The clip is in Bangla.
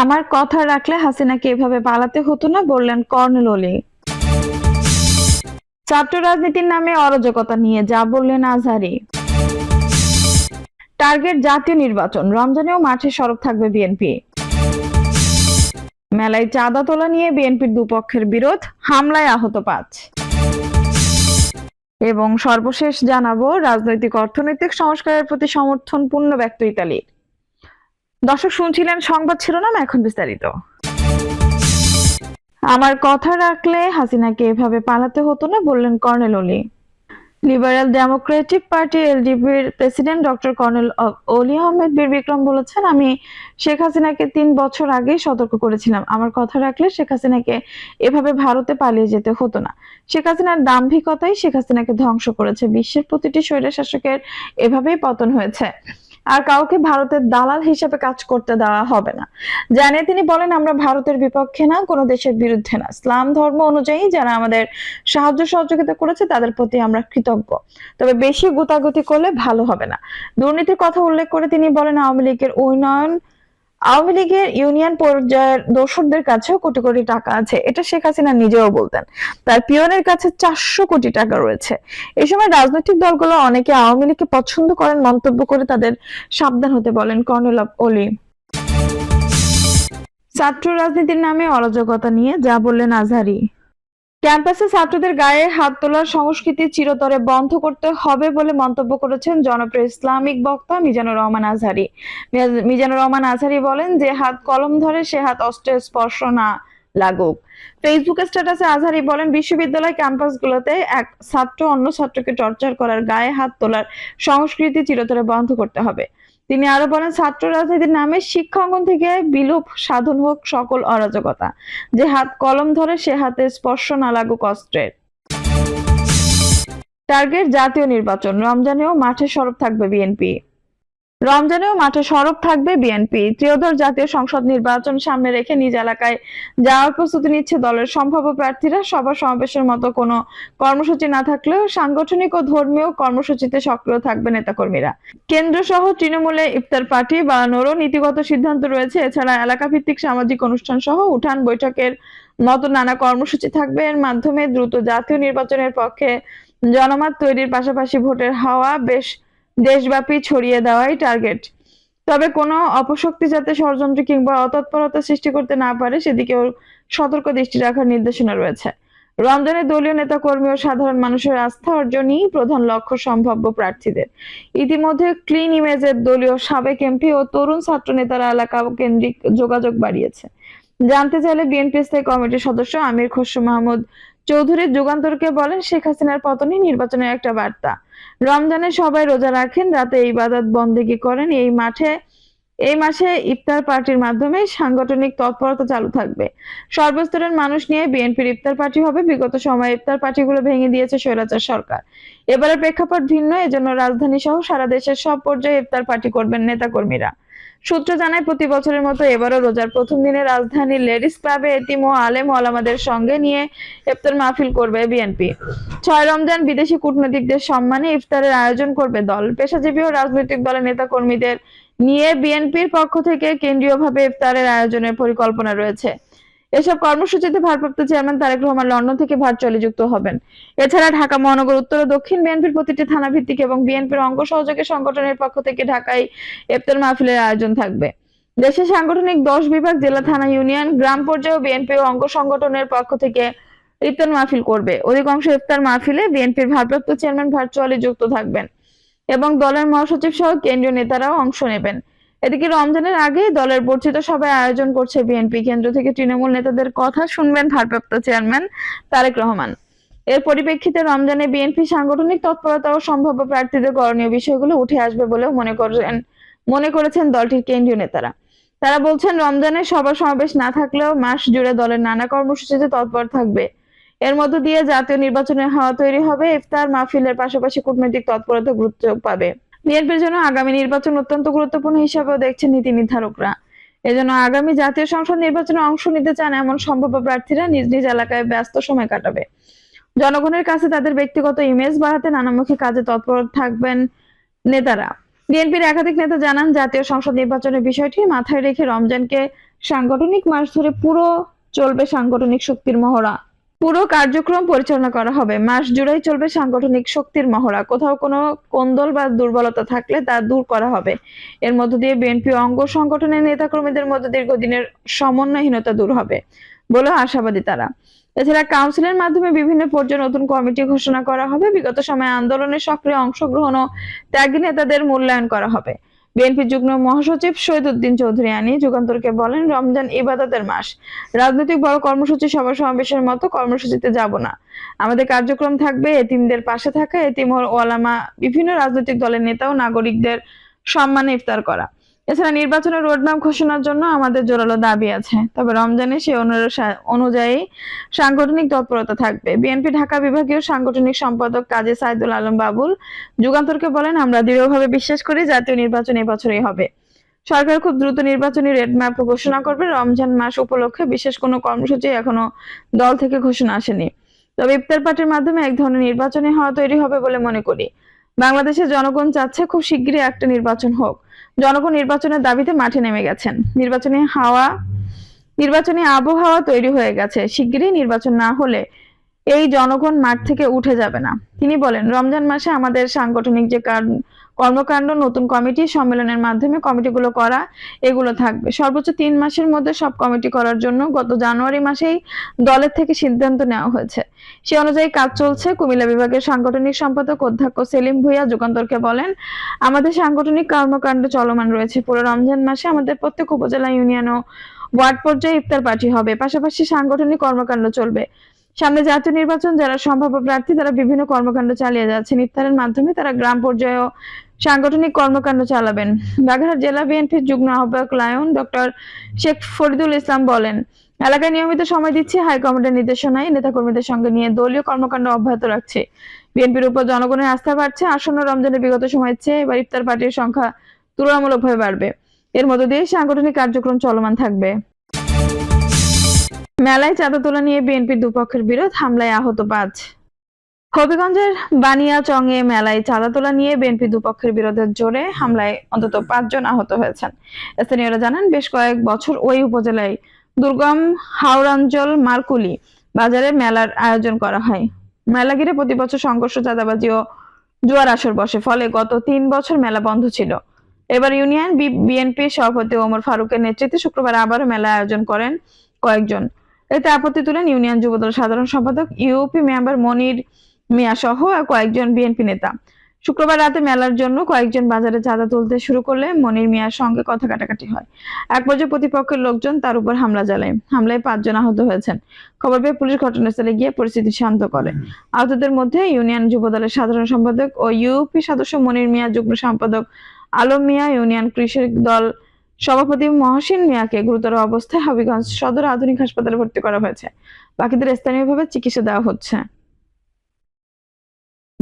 আমার কথা রাখলে হাসিনাকে এভাবে পালাতে হতো না, বললেন কর্নেল অলি। ছাত্র রাজনীতির নামে অরাজকতা নিয়ে যা বললেন আজহারি। টার্গেট জাতীয় নির্বাচন রমজানেও মাঠে সড়ক থাকবে বিএনপি। মেলায় চাঁদা তোলা নিয়ে বিএনপির দুপক্ষের বিরোধ, হামলায় আহত পাঁচ। এবং সর্বশেষ জানাব, রাজনৈতিক অর্থনৈতিক সংস্কারের প্রতি সমর্থন পূর্ণ ব্যক্ত ইতালির। দর্শক শুনছিলেন সংবাদ শিরোনাম এখন বিস্তারিত। আমার কথা রাখলে হাসিনাকে এভাবে পালাতে হতো না, বললেন colonel Oli liberal democratic party এলডিপির president doctor colonel Oli Ahmed বীর বিক্রম বলেছেন, আমি শেখ হাসিনাকে তিন বছর আগেই সতর্ক করেছিলাম। আমার কথা রাখলে শেখ হাসিনাকে এভাবে ভারতে পালিয়ে যেতে হতো না। শেখ হাসিনার দাম্ভিকতাই শেখ হাসিনাকে ধ্বংস করেছে। বিশ্বের প্রতিটি স্বৈর শাসকের এভাবেই পতন হয়েছে। আর কাউকে ভারতের দালাল হিসেবে কাজ করতে দেওয়া হবে না। জানে তিনি বলেন, আমরা ভারতের বিপক্ষে না, কোনো দেশের বিরুদ্ধে না। ইসলাম ধর্ম অনুযায়ী যারা আমাদের সাহায্য সহযোগিতা করেছে, তাদের প্রতি আমরা কৃতজ্ঞ। তবে বেশি গুতাগুতি করলে ভালো হবে না। দুর্নীতির কথা উল্লেখ করে তিনি বলেন, আওয়ামী লীগের উন্নয়ন আওয়ামী লীগের ইউনিয়ন পর্যায়ের দর্শকদের কাছেও কোটি কোটি টাকা আছে। এটা শেখ হাসিনা নিজেও বলতেন। তার পিয়নের কাছে চারশো কোটি টাকা রয়েছে। এই সময় রাজনৈতিক দলগুলো অনেকে আওয়ামী লীগকে পছন্দ করেন মন্তব্য করে তাদের সাবধান হতে বলেন কর্নেল অলি। ছাত্র রাজনীতির নামে অরাজকতা নিয়ে যা বললেন আজহারি। ক্যাম্পাসে ছাত্রদের গায়ে হাত তোলার সংস্কৃতি চিরতরে বন্ধ করতে হবে বলে মন্তব্য করেছেন জনপ্রিয় ইসলামিক বক্তা মিজানুর রহমান আজহারি। মিজানুর রহমান আজহারি বলেন, যে হাত কলম ধরে, সে হাত অস্ত্রের স্পর্শ না লাগুক। ফেসবুক স্ট্যাটাসে আজহারি বলেন, বিশ্ববিদ্যালয় ক্যাম্পাসগুলোতে এক ছাত্র অন্য ছাত্রকে টর্চার করার গায়ে হাত তোলার সংস্কৃতি চিরতরে বন্ধ করতে হবে। তিনি আরও বলেন, ছাত্র রাজনীতির নামে শিক্ষা অঙ্গন থেকে বিলোপ সাধন হোক সকল অরাজকতা। যে হাত কলম ধরে, সে হাতে স্পর্শ না লাগুক অস্ত্রের। টার্গেট জাতীয় নির্বাচন, রমজানেও মাঠে সরব থাকবে বিএনপি। রমজানেও মাঠে সরব থাকবে বিএনপি। ত্রিয়দল জাতীয় সংসদ নির্বাচন সামনে রেখে নিজ এলাকায় যাওয়ার প্রস্তুতি নিচ্ছে দলের সম্ভাব্য প্রার্থীরা। সভা সমাবেশের মতো কোনো কর্মসূচি না থাকলেও সাংগঠনিক ও ধর্মীয় কর্মসূচিতে সক্রিয় থাকবে নেতাকর্মীরা। কেন্দ্র সহ তৃণমূলে ইফতার পার্টি বানানোরও নীতিগত সিদ্ধান্ত রয়েছে। এছাড়া এলাকা ভিত্তিক সামাজিক অনুষ্ঠান সহ উঠান বৈঠকের মতো নানা কর্মসূচি থাকবে। এর মাধ্যমে দ্রুত জাতীয় নির্বাচনের পক্ষে জনমত তৈরির পাশাপাশি ভোটের হাওয়া বেশ দেশব্যাপী ছড়িয়ে দেওয়াই টার্গেট তবে কোনো অপশক্তি যাতে ষড়যন্ত্র কিংবা অতৎপরতা সৃষ্টি করতে না পারে, সেদিকেও সতর্ক দৃষ্টি রাখার নির্দেশনা রয়েছে। রমজানে দলীয় নেতা কর্মী ও সাধারণ মানুষের আস্থা অর্জনই প্রধান লক্ষ্য সম্ভাব্য প্রার্থীদের। ইতিমধ্যে ক্লিন ইমেজের দলীয় সাবেক এমপি ও তরুণ ছাত্র নেতারা এলাকা কেন্দ্রিক যোগাযোগ বাড়িয়েছে। জানতে চাইলে বিএনপি স্থায়ী কমিটির সদস্য আমির খসরু মাহমুদ চৌধুরী যুগান্তরকে বলেন শেখ হাসিনার পতনই নির্বাচনের একটা বার্তা। রমজানে সবাই রোজা রাখেন, রাতে ইবাদত বন্দেগী করেন? এই মাঠে, এই মাসে ইফতার পার্টির মাধ্যমে সাংগঠনিক তৎপরতা চালু থাকবে। সর্বস্তরের মানুষ নিয়ে বিএনপির ইফতার পার্টি হবে। বিগত সময়ে ইফতার পার্টিগুলো ভেঙে দিয়েছে স্বৈরাচার সরকার। এবারের প্রেক্ষাপট ভিন্ন। এজন্য রাজধানী সহ সারা দেশের সব পর্যায়ে ইফতার পার্টি করবেন নেতাকর্মীরা। সূত্র জানায়, প্রতি বছরের মতো এবারও রোজার প্রথম দিনে রাজধানীর লেডিস ক্লাবে এতিম ও আলেম ওলামাদের সঙ্গে নিয়ে ইফতার মাহফিল করবে বিএনপি। ছয় রমজান বিদেশি কূটনীতিকদের সম্মানে ইফতারের আয়োজন করবে দল। পেশাজীবী ও রাজনৈতিক দলের নেতা কর্মীদের নিয়ে বিএনপির পক্ষ থেকে কেন্দ্রীয়ভাবে ইফতারের আয়োজনের পরিকল্পনা রয়েছে। এসব কর্মসূচিতে ভারপ্রাপ্ত চেয়ারম্যান তারেক রহমান লন্ডন থেকে ভার্চুয়ালি যুক্ত হবেন। এছাড়া ঢাকা, মহানগর, উত্তর ও দক্ষিণ বিএনপির প্রতিটি থানা ভিত্তিক এবং বিএনপির অঙ্গ সহযোগী সংগঠনের পক্ষ থেকে ঢাকায় ইফতার মাহফিলের আয়োজন থাকবে। দেশের সাংগঠনিক দশ বিভাগ, জেলা, থানা, ইউনিয়ন, গ্রাম পর্যায়ে বিএনপি অঙ্গ সংগঠনের পক্ষ থেকে ইফতার মাহফিল করবে। অধিকাংশ ইফতার মাহফিলে বিএনপির ভারপ্রাপ্ত চেয়ারম্যান ভার্চুয়ালি যুক্ত থাকবেন এবং দলের মহাসচিব সহ কেন্দ্রীয় নেতারাও অংশ নেবেন। এদিকে রমজানের আগে দলের বর্ধিত সভায় আয়োজন করছে বিএনপি। কেন্দ্র থেকে তৃণমূল নেতাদের কথা শুনবেন ভারপ্রাপ্ত চেয়ারম্যান তারেক রহমান। এর পরিপ্রেক্ষিতে রমজানে বিএনপি সাংগঠনিক তৎপরতা ও সম্ভাব্য প্রার্থীদের করণীয় বিষয়গুলো উঠে আসবে বলেও মনে করেন মনে করেছেন দলটির কেন্দ্রীয় নেতারা। তারা বলছেন, রমজানে সভা সমাবেশ না থাকলেও মাস জুড়ে দলের নানা কর্মসূচিতে তৎপর থাকবে। এর মধ্য দিয়ে জাতীয় নির্বাচনের হাওয়া তৈরি হবে, ইফতার, মাহফিলের পাশাপাশি কূটনৈতিক তৎপরতা গুরুত্ব পাবে। বিএনপির জন্য আগামী নির্বাচন অত্যন্ত গুরুত্বপূর্ণ হিসাবেও দেখছেন নীতি নির্ধারকরা। এজন্য আগামী জাতীয় সংসদ নির্বাচনে অংশ নিতে চান এমন সম্ভাব্য প্রার্থীরা নিজ নিজ এলাকায় ব্যস্ত সময় কাটাবে। জনগণের কাছে তাদের ব্যক্তিগত ইমেজ বাড়াতে নানামুখী কাজে তৎপর থাকবেন নেতারা। বিএনপির একাধিক নেতা জানান, জাতীয় সংসদ নির্বাচনের বিষয়টি মাথায় রেখে রমজানকে সাংগঠনিক মাস ধরে পুরো চলবে সাংগঠনিক শক্তির মহড়া। পুরো কার্যক্রম পরিচালনা করা হবে। মাস জুড়েই চলবে সাংগঠনিক শক্তির মহড়া। কোথাও কোনো কোন্দল বা দুর্বলতা থাকলে তা দূর করা হবে। এর মধ্য দিয়ে বিএনপি অঙ্গ সংগঠনের নেতাকর্মীদের মধ্যে দীর্ঘদিনের সমন্বয়হীনতা দূর হবে বলে আশাবাদী তারা। এছাড়া কাউন্সিলের মাধ্যমে বিভিন্ন পর্যায়ে নতুন কমিটি ঘোষণা করা হবে। বিগত সময়ে আন্দোলনে সক্রিয় অংশগ্রহণ ও ত্যাগী নেতাদের মূল্যায়ন করা হবে। বিএনপি যুগ্ম মহাসচিব শহীদুদ্দিন চৌধুরী আনি যুগান্তরকে বলেন, রমজান ইবাদতের মাস। রাজনৈতিক বড় কর্মসূচি সভা সমাবেশের মতো কর্মসূচিতে যাব না। আমাদের কার্যক্রম থাকবে এতিমদের পাশে থাকা এতিম ওয়ালামা, বিভিন্ন রাজনৈতিক দলের নেতা ও নাগরিকদের সম্মানে ইফতার করা। এছাড়া নির্বাচনের রোডম্যাপ ঘোষণার জন্য আমাদের জোরালো দাবি আছে। তবে রমজানে সেই অনুযায়ী সাংগঠনিক তৎপরতা থাকবে। বিএনপি, ঢাকা বিভাগীয় সাংগঠনিক সম্পাদক কাজী সাইদুল আলম বাবুল যুগান্তরকে বলেন, আমরা দৃঢ়ভাবে বিশ্বাস করি জাতীয় নির্বাচন এবছরই হবে। সরকার খুব দ্রুত নির্বাচনী রেড ম্যাপ ঘোষণা করবে। রমজান মাস উপলক্ষে বিশেষ কোনো কর্মসূচি এখনও দল থেকে ঘোষণা আসেনি। তবে ইফতার পার্টির মাধ্যমে এক ধরনের নির্বাচনী হওয়া তৈরি হবে বলে মনে করি। বাংলাদেশের জনগণ চাচ্ছে খুব শিগগিরই একটা নির্বাচন হোক। জনগণ নির্বাচনের দাবিতে মাঠে নেমে গেছেন। নির্বাচনী হাওয়া, নির্বাচনী আবহাওয়া তৈরি হয়ে গেছে। শিগগিরই নির্বাচন না হলে এই জনগণ মাঠ থেকে উঠে যাবে না। তিনি বলেন, রমজান মাসে আমাদের সাংগঠনিক যে কার- কর্মকাণ্ড, নতুন কমিটি সম্মেলনের মাধ্যমে কমিটিগুলো করা, এগুলো থাকবে। সর্বোচ্চ তিন মাসের মধ্যে সব কমিটি করার জন্য গত জানুয়ারি মাসেই দলের থেকে সিদ্ধান্ত নেওয়া হয়েছে। সে অনুযায়ী কাজ চলছে। কুমিল্লা বিভাগের সাংগঠনিক সম্পাদক অধ্যক্ষ সেলিম ভুইয়া যুগান্তরকে বলেন, আমাদের সাংগঠনিক কর্মকাণ্ড চলমান রয়েছে। পুরো রমজান মাসে আমাদের প্রত্যেক উপজেলা ইউনিয়ন ও ওয়ার্ড পর্যায়ে ইফতার পার্টি হবে। পাশাপাশি সাংগঠনিক কর্মকাণ্ড চলবে। সামনে জাতীয় নির্বাচন, যারা সম্ভাব্য প্রার্থী, তারা বিভিন্ন কর্মকাণ্ড চালিয়ে যাচ্ছেন। ইফতারের মাধ্যমে তারা গ্রাম পর্যায়েও সাংগঠনিক কর্মকাণ্ড চালাবেন। বাগেরহাট জেলা বিএনপির যুগ্ম আহ্বায়ক লায়ন ডক্টর শেখ ফরিদুল ইসলাম বলেন এলাকায় নিয়মিত সময় দিচ্ছি হাইকমান্ডের নির্দেশনায় নেতাকর্মীদের সঙ্গে নিয়ে দলীয় কর্মকাণ্ড অব্যাহত রাখছে। বিএনপির উপর জনগণের আস্থা বাড়ছে, আসন্ন রমজানের বিগত সময়ের চেয়ে এবার ইফতার পার্টির সংখ্যা তুলনামূলকভাবে বাড়বে। এর মধ্য দিয়ে সাংগঠনিক কার্যক্রম চলমান থাকবে। মেলায় চাঁদা তোলা নিয়ে বিএনপির দুপক্ষের বিরোধ, হামলায় আহত পাঁচ। হবিগঞ্জের বানিয়া বানিয়াচংয়ে মেলায় চাঁদা তোলা নিয়ে বিএনপি দুপক্ষের বিরোধের জোরে হামলায় অন্তত পাঁচজন আহত হয়েছেন। স্থানীয়রা জানান, বেশ কয়েক বছর ওই উপজেলায় দুর্গম হাওড়াঞ্চল মারকুলি বাজারে মেলার আয়োজন করা হয়। মেলা ঘিরে প্রতি বছর সংঘর্ষ, চাঁদাবাজি ও জুয়ার আসর বসে। ফলে গত তিন বছর মেলা বন্ধ ছিল। এবার ইউনিয়ন বিএনপি সভাপতি ওমর ফারুকের নেতৃত্বে শুক্রবার আবারও মেলা আয়োজন করেন কয়েকজন। এতে আপত্তি তুলেন ইউনিয়ন যুবদল সাধারণ সম্পাদক, ইউপি মেম্বার মনির মিয়া সহ কয়েকজন বিএনপি নেতা। শুক্রবার রাতে মেলার জন্য কয়েকজন বাজারে চাঁদা তুলতে শুরু করলে মনির মিয়ার সঙ্গে কথা কাটাকাটি হয়। এক পর্যায়ে প্রতিপক্ষের লোকজন তার উপর হামলা চালায়। হামলায় পাঁচজন আহত হয়েছেন। খবর পেয়ে পুলিশ ঘটনাস্থলে গিয়ে পরিস্থিতি শান্ত করে। আহতদের মধ্যে ইউনিয়ন যুবদলের সাধারণ সম্পাদক ও ইউপি সদস্য মনির মিয়া যুগ্ম সম্পাদক আলম মিয়া ইউনিয়ন কৃষক দল সভাপতি মহসিন মিয়াকে গুরুতর অবস্থায় হবিগঞ্জ সদর আধুনিক হাসপাতালে ভর্তি করা হয়েছে। বাকিদের স্থানীয়ভাবে চিকিৎসা দেওয়া হচ্ছে।